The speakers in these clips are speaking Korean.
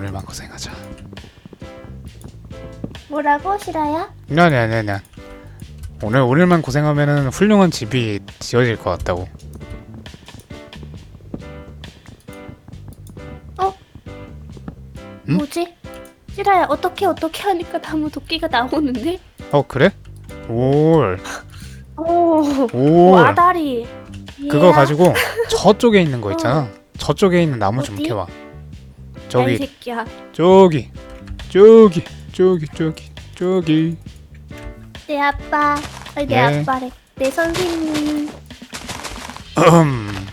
오늘만 고생하자. 뭐라고 실화야? 나나나나. 오늘 오늘만 고생하면은 훌륭한 집이 지어질 것 같다고. 응? 뭐지? 실화야 어떻게 어떻게 하니까 나무 도끼가 나오는데? 어 그래? 올, 오, 올. 와다리. 그거. 가지고 저쪽에 있는 거 있잖아. 저쪽에 있는 나무 좀 어디? 캐와. 저기, 새끼야. 저기, 저기, 저기, 저기, 저기. 내 아빠. 아니 내 네. 아빠래. 내 선생님. 음,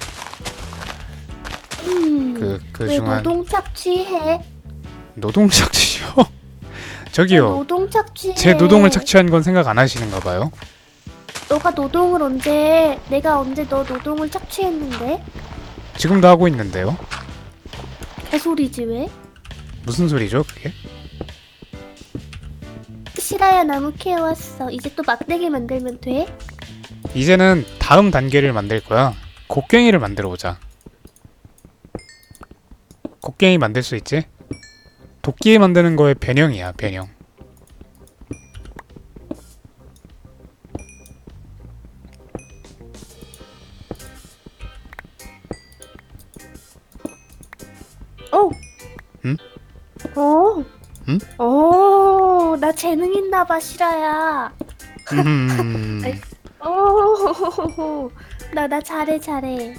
음. 그, 그왜 중한 노동 착취해? 노동 착취요? 왜 저기요. 노동 착취해? 제 노동을 착취한 건 생각 안 하시는가 봐요. 너가 노동을 언제? 내가 언제 너 노동을 착취했는데? 지금도 하고 있는데요. 개소리지 왜? 무슨 소리죠, 그게? 실화야 나무 캐왔어. 이제 또 막대기 만들면 돼? 이제는 다음 단계를 만들 거야. 곡괭이를 만들어 보자. 곡괭이 만들 수 있지? 도끼 만드는 거의 변형이야, 변형. 재능 있나 봐, 실화야. 음, 아이. 오. 나, 나 잘해, 잘해.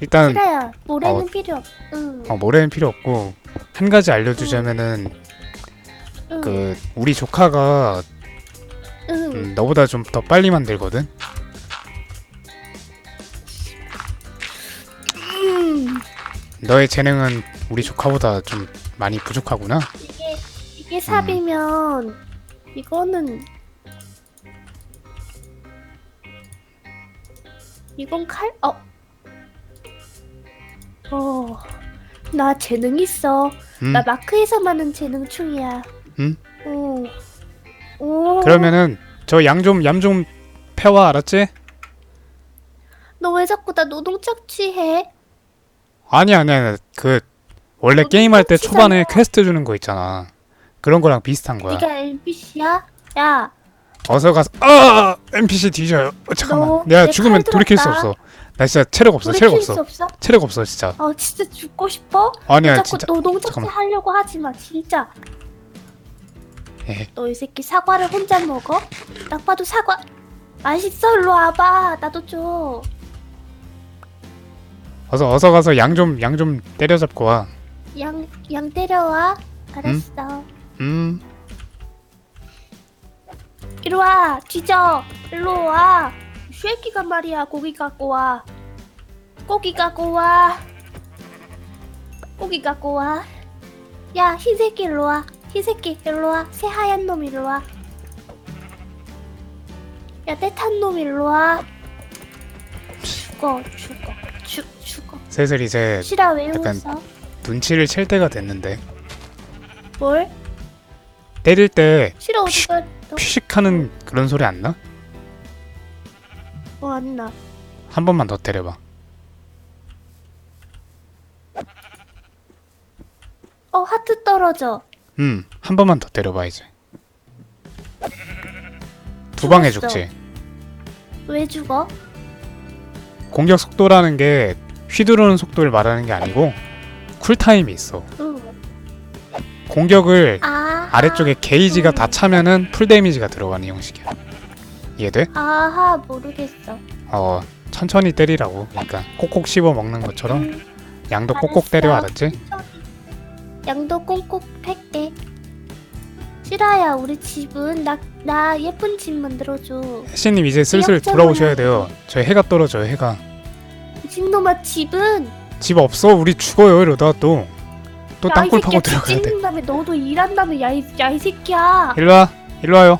일단 실화야, 모래는 어. 필요 없. 응. 어, 모래는 필요 없고 한 가지 알려주자면은 응. 그 우리 조카가 응. 음, 너보다 좀 더 빨리 만들거든. 음. 너의 재능은 우리 조카보다 좀 많이 부족하구나. 이게, 이게 삽이면, 이거는. 이건 칼? 어. 어. 나 재능 있어. 음, 나 마크에서만 은 재능충이야. 음? 오. 오. 그러면은 저 양 좀 얌 좀 패와 알았지? 너 왜 자꾸 나 노동 착취해? 아니 아니 아니 그 원래 너 게임할 때 똑같이잖아. 초반에 퀘스트 주는 거 있잖아. 그런 거랑 비슷한 거야. 네가 NPC야? 야, 어서 가서 아 NPC 뒤져요. 어, 잠깐만. 너 내가 내 죽으면 칼 돌이킬 수 들었다. 없어. 나 진짜 체력 없어. 체력 돌이킬 수 없어. 없어? 체력 없어 진짜. 어, 진짜 죽고 싶어? 아니야 자꾸 진짜. 노동 착취 잠깐만. 하려고 하지 마, 진짜. 에. 너이 새끼 사과를 혼자 먹어? 딱 봐도 사과. 맛있어, 일로 와봐. 나도 줘. 어서 어서 가서 양 좀 양 좀 때려잡고 와. 양, 양 때려와. 알았어. 음. 이리 와, 뒤져. 일로 와. 이 새끼가 말이야, 고기 갖고 와. 고기 갖고 와. 고기 갖고 와. 야, 흰새끼 일로 와. 흰새끼 일로 와. 새하얀 놈 일로 와. 야, 떼탄 놈 일로 와. 죽어, 죽어, 죽, 죽어. 슬슬 이제 싫어, 왜 약간 웃어? 눈치를 챌 때가 됐는데 뭘? 때릴 때 싫어? 퓨식하는 그런 소리 안 나? 어, 안 나. 한 번만 더 때려봐. 어, 하트 떨어져. 음, 한 번만 더 때려봐 이제. 두방 죽었어. 해죽지. 왜 죽어? 공격 속도라는 게 휘두르는 속도를 말하는 게 아니고 쿨타임이 있어. 응. 공격을 아. 아래쪽에 게이지가 음. 다 차면은 풀 데미지가 들어가는 형식이야. 이해돼? 아하 모르겠어. 어, 천천히 때리라고. 그러니까 꼭꼭 씹어 먹는 것처럼 음, 양도. 꼭꼭 때려 알았지? 양도 꽁꽁 팰게. 실화야 우리 집은 나, 나 예쁜 집 만들어줘. 혜씨님 이제 슬슬. 돌아오셔야 돼요. 저 해가 떨어져요 해가. 미친놈아 집은 집 없어? 우리 죽어요 이러다 또. 또 야, 이 땅굴 파고 새끼야, 들어가야 집 돼. 짓는 다음에 너도 일한다며 야이 야이 새끼야. 일로 와, 일로 와요.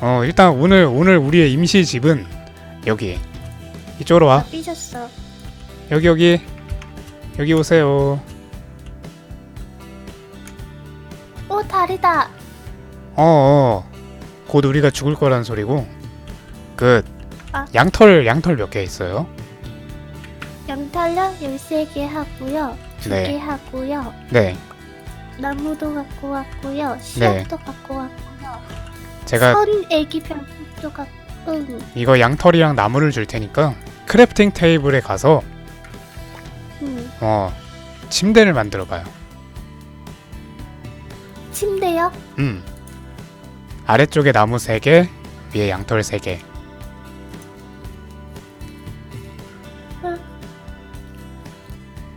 어 일단 오늘 오늘 우리의 임시 집은 여기. 이쪽으로 와. 삐졌어. 여기 여기 여기 오세요. 오 다리다. 어, 어. 곧 우리가 죽을 거란 소리고. 그 아. 양털 양털 몇 개 있어요? 양탈력 13개 하고요. 두 네. 개 하고요. 네. 나무도 갖고 왔고요. 씨앗도 갖고 왔고요. 제가 선 애기 병도 갖고. 응. 이거 양털이랑 나무를 줄 테니까 크래프팅 테이블에 가서 응. 어 침대를 만들어 봐요. 침대요? 음. 아래쪽에 나무 3개, 위에 양털 3개.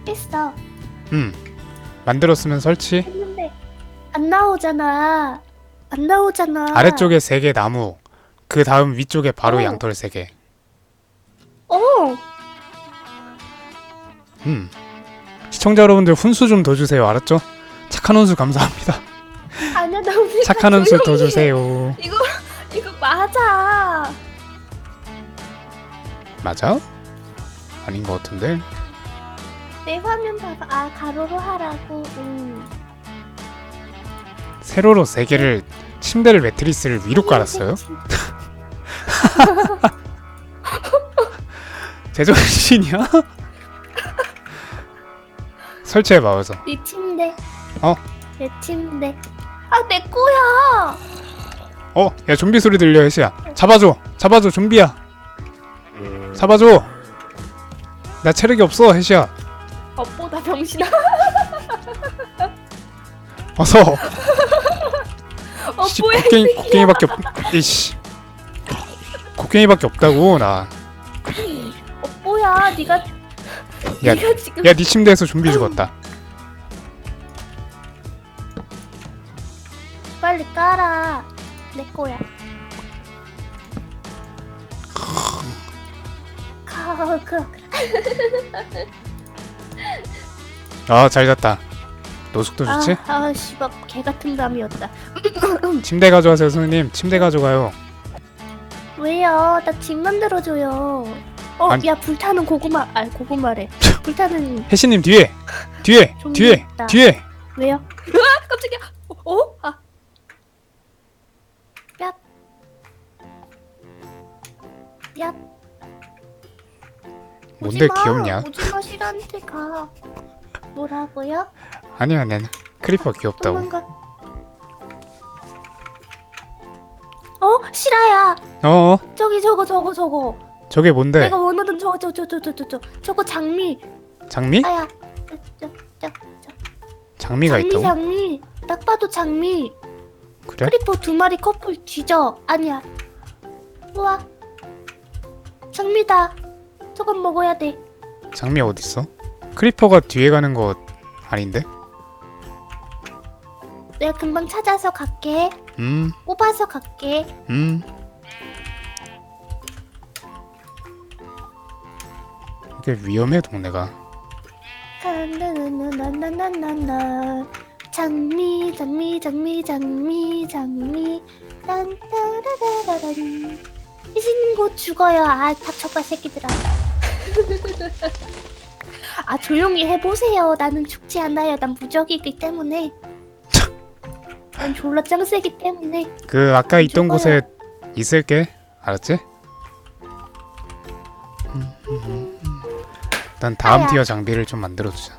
했어. 음. 만들었으면 설치. 했는데 안 나오잖아. 안 나오잖아. 아래쪽에 3개 나무. 그 다음 위쪽에 바로 어. 양털 3개. 어. 음. 시청자 여러분들 훈수 좀 더 주세요. 알았죠? 착한 훈수 감사합니다. 아니야 나 오늘 착한 훈수 더. 주세요. 이거 이거 맞아. 맞아? 아닌 것 같은데. 내 화면 봐봐. 아 가로로 하라고. 응. 세로로 3개를 침대를 매트리스를 위로 깔았어요. 제정신이야? 설치해봐 어서. 네 침대. 어? 내 침대. 아 내 거야. 어, 야 좀비 소리 들려 해시야. 잡아줘, 잡아줘 좀비야. 잡아줘. 나 체력이 없어 해시야. 엇보다 병신아. 어서. 어 씨, 뭐야? 곡괭이 곡괭이밖에 없. 이씨. 곡괭이밖에 없다고 나. 어 뭐야? 네가 야, 네가 지금 야, 네 침대에서 좀비 죽었다. 빨리 깔아. 내 거야. 가, 그, 아, 잘 잤다. 노숙도 좋지? 아, 아, 씨발, 개 같은 밤이었다. 침대 가져가세요, 선생님. 침대 가져가요. 왜요? 나 집 만들어줘요. 어, 아니- 야, 불타는 고구마, 아, 고구마래. 불타는, 혜신님 뒤에, 뒤에, 뒤에, 있다. 뒤에. 왜요? 으아, 깜짝이야. 어? 어? 아. 야. 야, 뭔데 오지마. 귀엽냐? 오지마 실한테 가. 뭐라고요? 아니야, 난 크리퍼 귀엽다고. 도망가. 어? 실화야. 어, 저기 저거 저거 저거. 저게 뭔데? 내가 원하던 저거 저거 저거 저거 저거 저거 저거 장미. 장미? 아야. 저, 저, 저. 장미가 장미 있다고? 장미. 딱 봐도 장미. 그래? 크리퍼 두 마리 커플 뒤져. 아니야. 우와. 장미다. 저건 먹어야 돼. 장미 어딨어? 크리퍼가 뒤에 가는 거 아닌데? 내가 금방 찾아서 갈게. 음, 뽑아서 갈게. 음. 이게 위험해 동네가. 나나나나나나나나 장미 장미 장미 장미 장미 딴따라라라란 이신 곧 죽어요 아 닥쳐봐 새끼들아 아 조용히 해보세요 나는 죽지 않아요 난 무적이기 때문에 난 졸라 짱세기 때문에 그 아까 있던. 곳에 있을게. 알았지? 일단 다음 아야. 티어 장비를 좀 만들어 주자.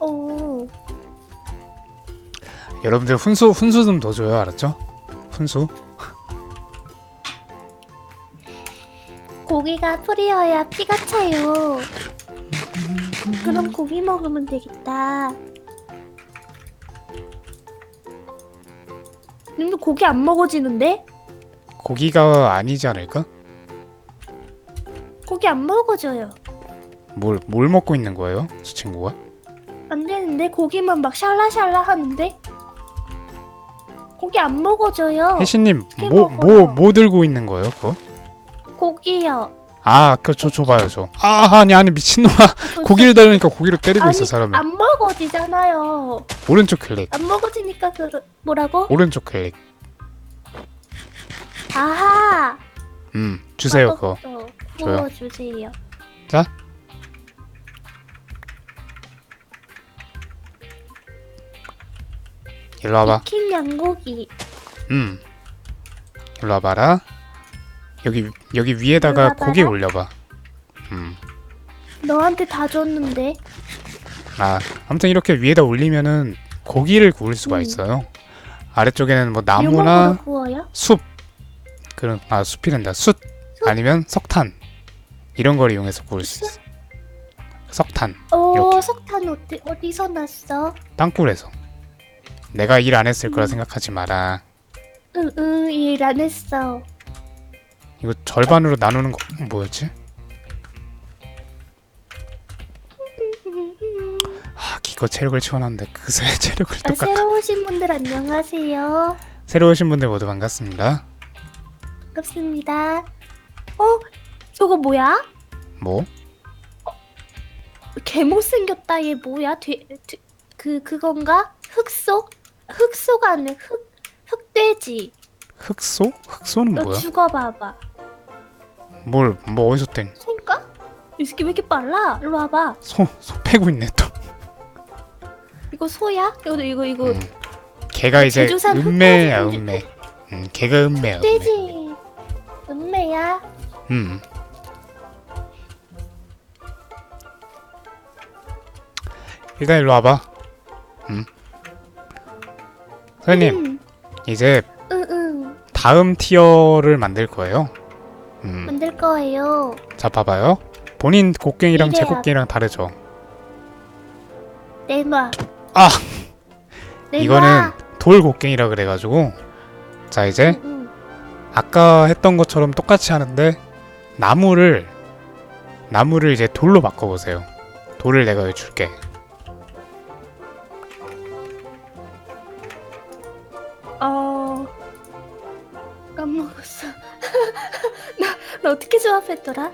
오 여러분들 훈수 훈수 좀 더 줘요. 알았죠? 훈수. 고기가 풀이어야 피가 차요 그럼 고기 먹으면 되겠다 근데 고기 안 먹어지는데? 고기가 아니지 않을까? 고기 안 먹어져요. 뭘 뭘 먹고 있는 거예요? 저 친구가? 안 되는데 고기만 막 샬라샬라 하는데 고기 안 먹어져요. 혜신님 뭐뭐 먹어요? 뭐 들고 있는 거예요? 그거? 고기요. 아, 그저 줘봐요 저. 아, 아니 아니 미친놈아. 저- 고기를 다루니까 고기를 때리고 아니, 있어 사람을. 안 먹어지잖아요. 오른쪽 클릭. 안 먹어지니까 그 뭐라고? 오른쪽 클릭. 아하. 음, 주세요 그거. 먹었어. 줘요. 주세요. 자. 일로 와봐. 익힌 양고기. 음. 일로 와봐라. 여기 여기 위에다가. 고기 올려봐. 음. 너한테 다 줬는데. 아, 아무튼 이렇게 위에다 올리면은 고기를 구울 수가 음. 있어요. 아래쪽에는 뭐 나무나 구워요? 숲 그런 아 숲이란다 숯 아니면 석탄 이런 걸 이용해서 구울 수 있어. 석탄 오 이렇게. 석탄 어디, 어디서 났어? 땅굴에서. 내가 일 안 했을 거라 음. 생각하지 마라. 응응 일 안 했어 이거 절반으로 나누는 거 뭐였지? 아 기껏 체력을 치워놨는데 그새 체력을 아, 똑같아. 새로 오신 분들 안녕하세요 새로 오신 분들 모두 반갑습니다. 반갑습니다 어? 저거 뭐야? 뭐? 개 못생겼다 얘 뭐야? 돼, 돼, 그 그건가? 흑소? 흑소가 아니라 흑 흑돼지 흑소? 흑소는 너 뭐야? 죽어봐봐 뭘, 뭐 어디서 땡? 소인가? 이 새끼 왜 이렇게 빨라? 일로 와봐 소, 소 패고 있네 또. 이거 소야? 이거 이거 이거 음. 걔가 이제 제주산 은매야 흑돼지. 은매. 음, 걔가 은매야 은매. 흑돼지 은매야 음. 일단 일로 와봐. 음. 선생님 응, 이제 응 응 다음 티어를 만들 거예요. 음. 만들 거예요 자 봐봐요. 본인 곡괭이랑 제 이래야- 곡괭이랑 다르죠. 내놔 아! 내놔. 이거는 돌 곡괭이라 그래가지고 자 이제 응. 아까 했던 것처럼 똑같이 하는데 나무를 나무를 이제 돌로 바꿔보세요. 돌을 내가 여기 줄게. 어떻게 조합했더라?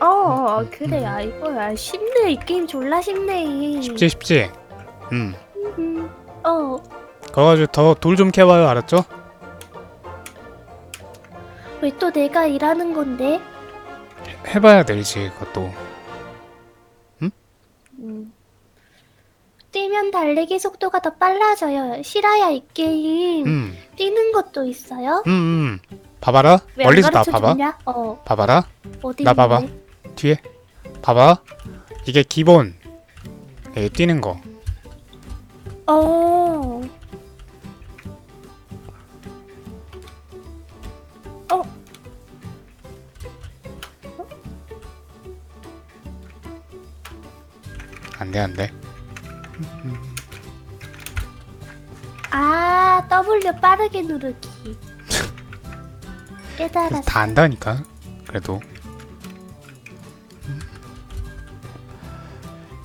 어 그래 아 이거야 쉽네 이 게임 졸라 쉽네 쉽지 쉽지. 음. 음, 어 그래가지고 더 돌 좀 캐봐요. 알았죠? 왜 또 내가 일하는 건데? 해봐야 되지 그것도. 음. 뛰면 달리기 속도가 더 빨라져요. 실화야 이 게임. 음. 뛰는 것도 있어요? 음. 음. 봐봐라. 왜안 멀리서 나 가르쳐 봐봐. 줬냐? 어 봐봐라. 어디 나 봐봐. 있는데? 뒤에. 봐봐. 이게 기본. 예, 뛰는 거. 어. 어. 안 돼, 안 돼. 아 W 빠르게 누르기. 깨달았어. 다 안다니까. 그래도. 음.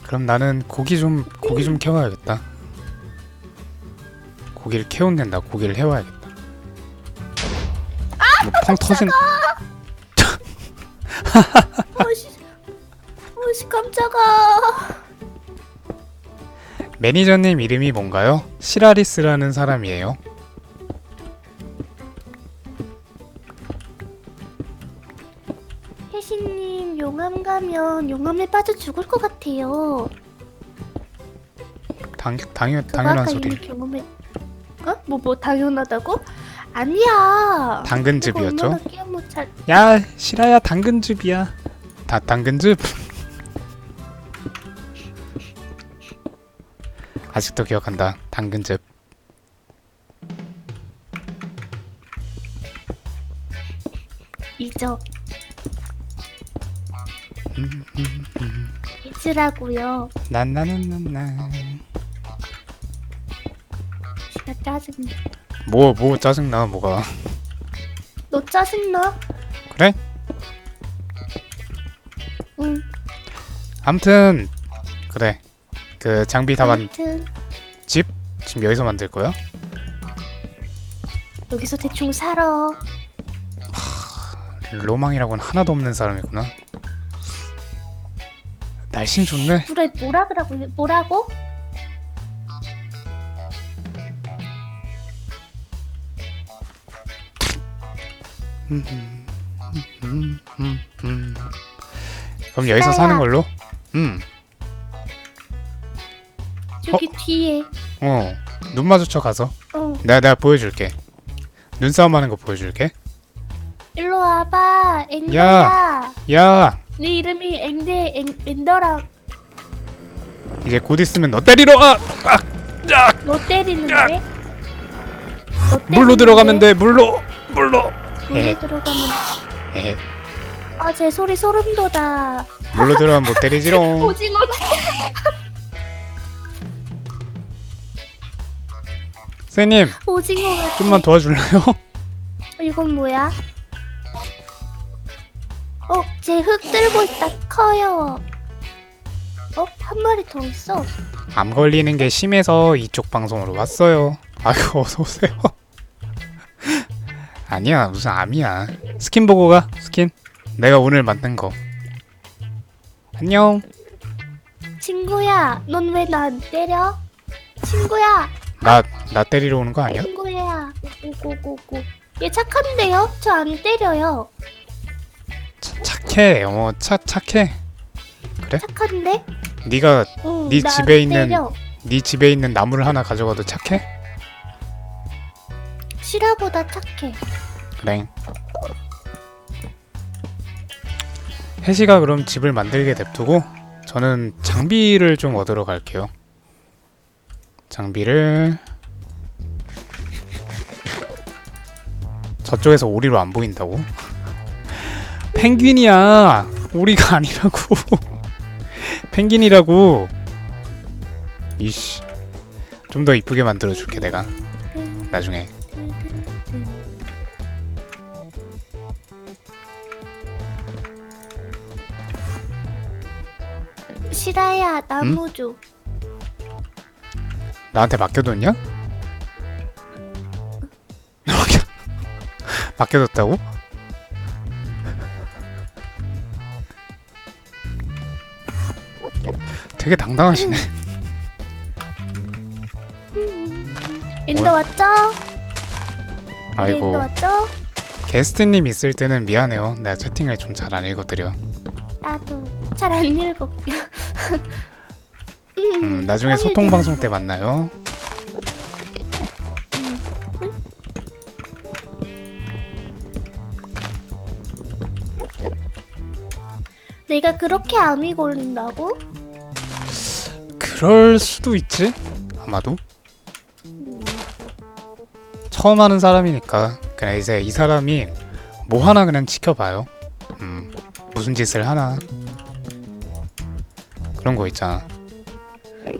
그럼 나는 고기 좀 고기 좀 캐와야겠다. 고기를 캐온댄다. 고기를 해와야겠다. 뭐펑 터진 어씨, 어씨 깜짝아. 매니저님 이름이 뭔가요? 시라리스라는 사람이에요. 혜신님 용암 가면 용암에 빠져 죽을 것 같아요. 당, 당연 그거 당연한 아까 소리. 경험해. 어? 뭐 뭐 당연하다고? 아니야. 당근즙이었죠? 얼마나 잘. 야 시라야 당근즙이야. 다 당근즙. 아직도 기억한다. 당근즙. 잊어. 잊으라고요. 난나나나나. 진짜 짜증나. 뭐 뭐 짜증나 뭐가. 너 짜증나? 그래? 응. 암튼 그래. 그 장비 다만 아무튼 집 지금 여기서 만들 거야? 여기서 대충 살아. 로망이라고는 하나도 없는 사람이구나. 날씬 좋네. 그래 뭐라 그라고 뭐라고? 음, 음, 음. 그럼 여기서 사는 걸로? 음. 저기 뒤에. 어. 눈 마주쳐 가서. 어. 내가 내가 보여줄게. 눈싸움 하는 거 보여줄게. 일로 와봐. 앵무야. 야. 네 이름이 앵데 앵 엔더랑 이제 곧 있으면 너 때리러 아! 아! 야! 너 때리는데? 너 물로 때리는데? 들어가면 돼 물로 물로 물로 들어가면 에아제 소리 소름 돋아 물로 들어가면 못 때리지롱 오징어 선생님 오징어 같아 좀만 도와줄래요? 이건 뭐야? 어, 쟤 흙 들고 있다. 커요. 어, 한 마리 더 있어. 암 걸리는 게 심해서 이쪽 방송으로 왔어요 아이고 어서 오세요 아니야 무슨 암이야 스킨 보고 가 스킨 내가 오늘 만든 거 안녕 친구야, 넌 왜 나 안 때려? 친구야, 나 나 때리러 오는 거 아니야? 친구야. 오고고고. 얘 착한데요? 저 안 때려요. 차, 착해 어 차, 착해 착한데? 네가 응, 네 나안 집에 있는- 때려. 네 집에 있는 나무를 하나 가져가도 착해? 시라보다 착해. 그래 혜시가 그럼 집을 만들게 냅두고 저는 장비를 좀 얻으러 갈게요 장비를 저쪽에서 오리로 안 보인다고? 펭귄이야. 오리가 아니라고. 펭귄이라고. 이씨. 좀 더 이쁘게 만들어 줄게 내가. 나중에. 시라야, 나무 줘. 나한테 맡겨뒀냐? 맡겨 맡겨뒀다고? 되게 당당하시네. 엔더 왔죠? 우리 아이고 왔죠? 게스트님 있을 때는 미안해요. 내가 채팅을 좀 잘 안 읽어드려. 나도 잘 안 읽어. 음, 나중에 소통 방송 때 만나요. 내가 그렇게 암이 걸린다고? 그럴 수도 있지. 아마도. 처음 하는 사람이니까 그냥 이제 이 사람이 뭐 하나 그냥 지켜봐요. 음, 무슨 짓을 하나. 그런 거 있잖아.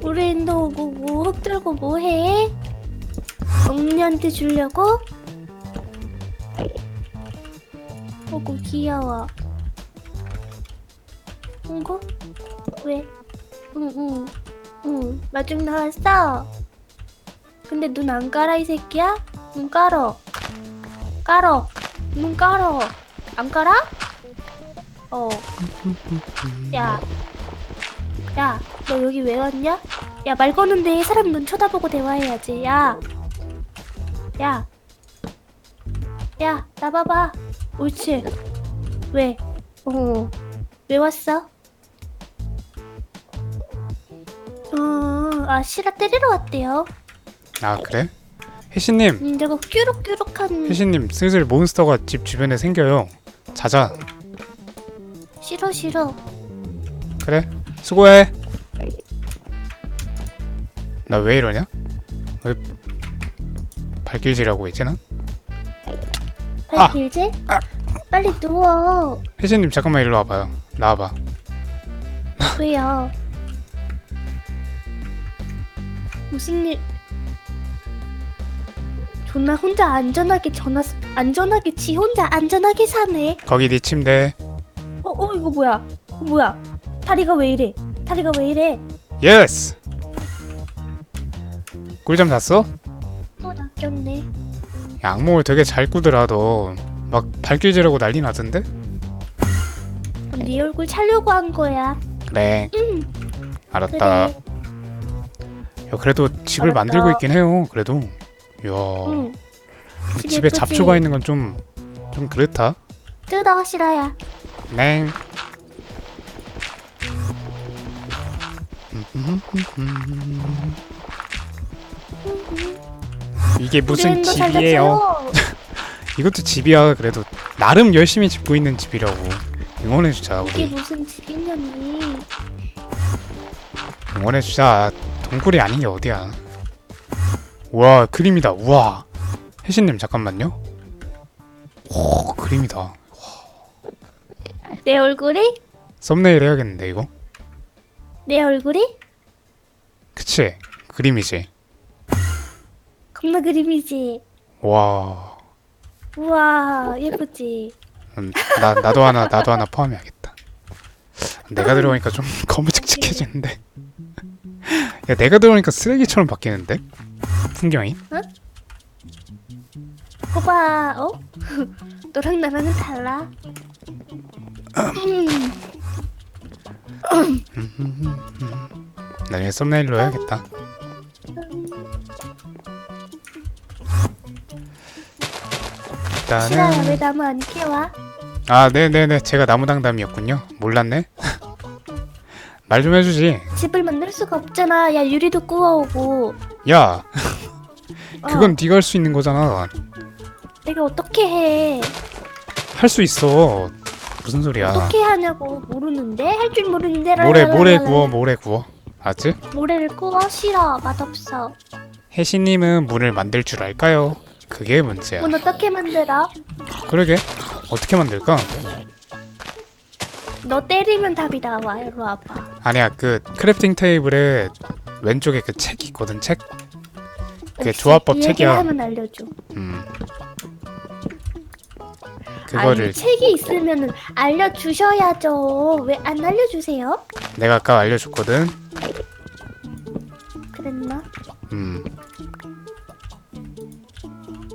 엔더 오고 뭐 흙 들고 뭐해? 언니한테 주려고? 오고 귀여워. 응고? 왜? 응응 응. 마중 나왔어. 근데 눈 안 깔아 이 새끼야? 눈 깔어. 깔어. 눈 깔어. 안 깔아? 어. 야. 야, 너 여기 왜 왔냐? 야, 말 거는데 사람 눈 쳐다보고 대화해야지. 야. 야. 야, 나 봐봐. 옳지. 왜? 어. 왜 왔어? 어, 아, 시라 때리러 왔대요. 아 그래? 혜신님, 음, 저거 끼룩끼룩한 혜신님 슬슬 몬스터가 집 주변에 생겨요. 자자. 싫어 싫어. 그래. 수고해. 나 왜 이러냐? 왜 발길질하고 있지 나? 빨리 아. 길지? 빨리 누워. 혜신님 잠깐만 일로 와봐요. 나와봐. 왜요? 무슨 일? 존나 혼자 안전하게 전화 안전하게 지 혼자 안전하게 사네. 거기 네 침대. 어, 어 이거 뭐야? 어, 뭐야? 다리가 왜 이래? 다리가 왜 이래? 예스. 꿀잠 잤어? 또 낚였네. 야, 악몽을 되게 잘 꾸더라 너. 막 발길질하고 난리 나던데? 네 얼굴 차려고 한 거야. 그래. 응. 알았다. 그래. 야, 그래도 집을 알았다. 만들고 있긴 해요. 그래도. 이야. 응. 집 집에 예쁘지? 잡초가 있는 건 좀 좀 그렇다. 뜯어 싫어야. 네. 이게 무슨 집이에요? 이것도 집이야. 그래도 나름 열심히 짓고 있는 집이라고. 응원해주자 이게 우리 무슨 집이냐니. 응원해주자 동굴이 아닌 게 어디야 우와 그림이다 우와 혜신님 잠깐만요 오 그림이다 내 얼굴이? 썸네일 해야겠는데 이거 내 얼굴이? 그치 그림이지 겁나 그림이지. 와 우와 예쁘지. 음, 나, 나도 하나 나도 하나 포함해야겠다 내가 들어오니까 좀 거무직직해지는데 야 내가 들어오니까 쓰레기처럼 바뀌는데 풍경이 거봐 어? 너랑 나랑은 달라. 나중에 썸네일로 해야겠다 싫어요 왜 일단은 나무 안 캐와? 아 네네네 제가 나무당담이었군요 몰랐네 말 좀 해주지 집을 만들 수가 없잖아. 야 유리도 구워오고. 야 어, 그건 네가 할 수 있는 거잖아 내가 어떻게 해? 할 수 있어 무슨 소리야 어떻게 하냐고 모르는데 할 줄 모르는데 모래 모래. 구워 모래 구워 알지? 모래를 구워 싫어 맛없어. 혜신님은 문을 만들 줄 알까요? 그게 문제야 문 어떻게 만들어? 그러게 어떻게 만들까? 너 때리면 답이 나와 이리 와봐. 아니야 그 크래프팅 테이블에 왼쪽에 그 책이 있거든 책 그게 역시 조합법 이 책이야. 얘기를 하면 알려줘. 음. 그거를 아니, 책이 있으면 알려주셔야죠. 왜 안 알려주세요? 내가 아까 알려줬거든. 그랬나? 음